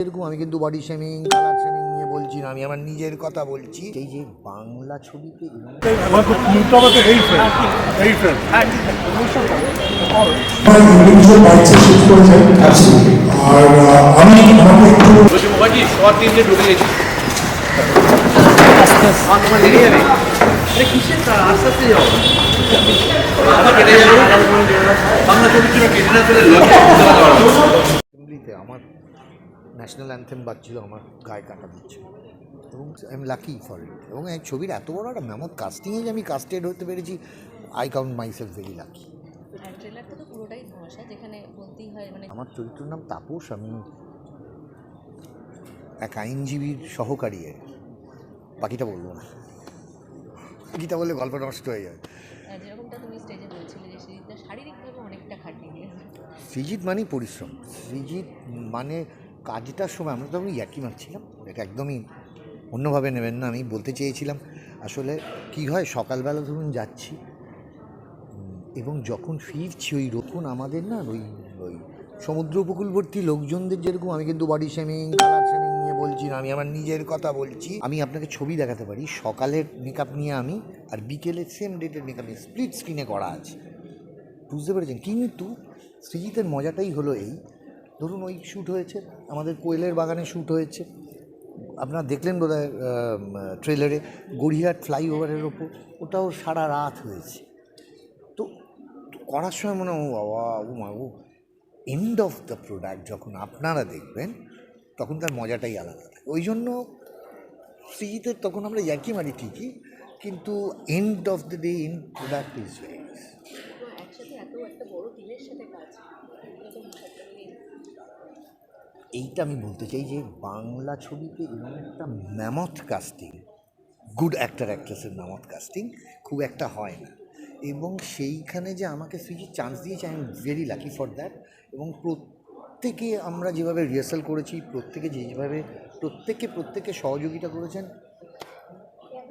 এরকম আমি কিন্তু বডি শেমিং কালার শেমিং নিয়ে বলছি না, আমি আমার নিজের কথা বলছি। এই যে বাংলা ছবিতে বাংলা ছবি ছিল কেটে না অ্যাসেম্বলিতে আমার ন্যাশনাল অ্যান্থেম বাজছিল আমার গায়ে কাটা দিচ্ছিল। এবং I am lucky for it এবং এই ছবির এত বড় একটা মেমত কাস্টিংয়ে যে আমি কাস্টেড হতে পেরেছি I count myself very lucky হয় মানে আমার চরিত্রের নাম তাপস আমি এক আইনজীবীর সহকারী বাকিটা বলব না। বাকিটা বললে গল্প নষ্ট হয়ে যাবে আহ, যেরকমটা তুমি স্টেজে বলছিলে যে শরীরটা শারীরিকভাবে অনেকটা খাটিয়ে সৃজিত মানেই পরিশ্রম। সৃজিত মানে কাজটার সময় আমরা তখন ইয়াকি মারছিলাম। এটা একদমই অন্যভাবে নেবেন না, আমি বলতে চেয়েছিলাম। আসলে কি হয়, সকালবেলা ধরুন যাচ্ছি এবং যখন ফিরছি ওই রকম আমাদের না ওই ওই সমুদ্র উপকূলবর্তী লোকজনদের যেরকম আমি কিন্তু বডি শেমিং কালার শেমিং নিয়ে বলছি না, আমি আমার নিজের কথা বলছি। আমি আপনাকে ছবি দেখাতে পারি, সকালের মেকআপ নিয়ে আমি আর বিকেলের সেম ডেটের মেকআপ নিয়ে স্প্লিট স্ক্রিনে করা আছে। বুঝতে পেরেছেন? কিন্তু সৃজিতের মজাটাই হলো এই ধরুন ওই শ্যুট হয়েছে, আমাদের কোয়েলের বাগানে শ্যুট হয়েছে। আপনারা দেখলেন বোধ হয় ট্রেলারে গড়িয়াহাট ফ্লাইওভারের ওপর, ওটাও সারা রাত হয়েছে। তো করার সময় মনে ও বাবা, ও মা, ও এন্ড অফ দ্য প্রোডাক্ট যখন আপনারা দেখবেন, তখন তার মজাটাই আলাদা থাকে। ওই জন্য সৃজিতের তখন আমরা ইয়াকি মারি ঠিকই, কিন্তু end of the day end product is very একসাথে এত একটা বড় টিমের সাথে কাজ এটা তো একটা মানে এইটা আমি বলতে চাই যে বাংলা ছবিতে এরকম একটা ম্যামথ কাস্টিং গুড অ্যাক্টার অ্যাক্ট্রেসের ম্যামথ কাস্টিং খুব একটা হয় না। এবং সেইখানে যে আমাকে সুইজি চান্স দিয়েছে I am very lucky for that এবং প্রত্যেকে আমরা যেভাবে রিহার্সাল করেছি প্রত্যেকে যেভাবে প্রত্যেককে প্রত্যেকে সহযোগিতা করেছেন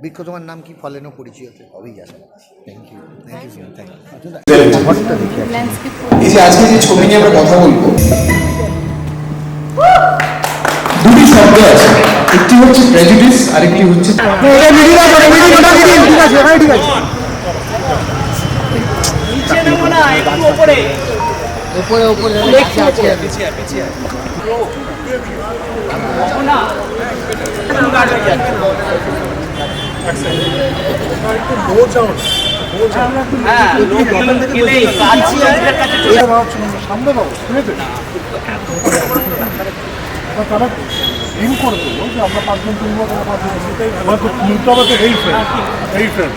বৃক্ষ তোমার নাম কি ফলেনও পরিচয় হবেই আশা thank you thank you thank you. এই যে আজকে যে ছবি নিয়ে আমরা কথা বলব দুটি আছে একটি হচ্ছে প্রেজুডিস আরেকটি হচ্ছে সামনে পাবো শুনেছে? তারা ডিল করে দেবো যে আমরা পাঁচজন তুলবো তোমরা পাঁচজন সেটাই হয়তো তুলতে হবে তো এই ফ্রেন্ড এই ফ্রেন্ড